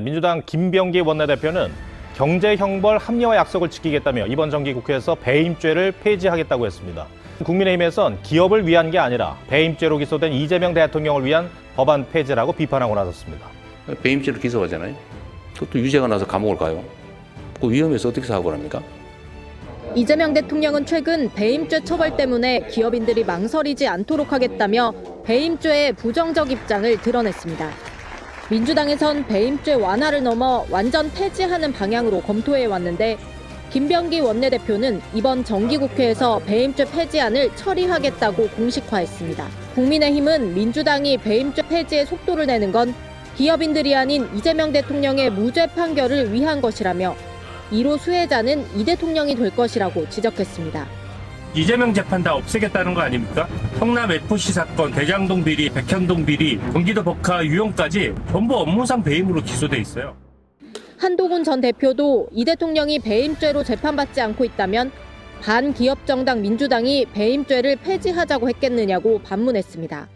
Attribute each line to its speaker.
Speaker 1: 민주당 김병기 원내대표는 경제 형벌 합리화 약속을 지키겠다며 이번 정기 국회에서 배임죄를 폐지하겠다고 했습니다. 국민의힘에선 기업을 위한 게 아니라 배임죄로 기소된 이재명 대통령을 위한 법안 폐지라고 비판하고 나섰습니다.
Speaker 2: 배임죄로 기소하잖아요. 그것도 유죄가 나서 감옥을 가요. 그 위험해서 어떻게 사고를 합니까?
Speaker 3: 이재명 대통령은 최근 배임죄 처벌 때문에 기업인들이 망설이지 않도록 하겠다며 배임죄의 부정적 입장을 드러냈습니다. 민주당에선 배임죄 완화를 넘어 완전 폐지하는 방향으로 검토해 왔는데 김병기 원내대표는 이번 정기국회에서 배임죄 폐지안을 처리하겠다고 공식화했습니다. 국민의힘은 민주당이 배임죄 폐지에 속도를 내는 건 기업인들이 아닌 이재명 대통령의 무죄 판결을 위한 것이라며 이로 수혜자는 이 대통령이 될 것이라고 지적했습니다.
Speaker 4: 이재명 재판 다 없애겠다는 거 아닙니까? 성남 FC 사건, 대장동 비리, 백현동 비리, 경기도 법카 유용까지 전부 업무상 배임으로 기소돼 있어요.
Speaker 3: 한동훈 전 대표도 이 대통령이 배임죄로 재판받지 않고 있다면 반기업 정당 민주당이 배임죄를 폐지하자고 했겠느냐고 반문했습니다.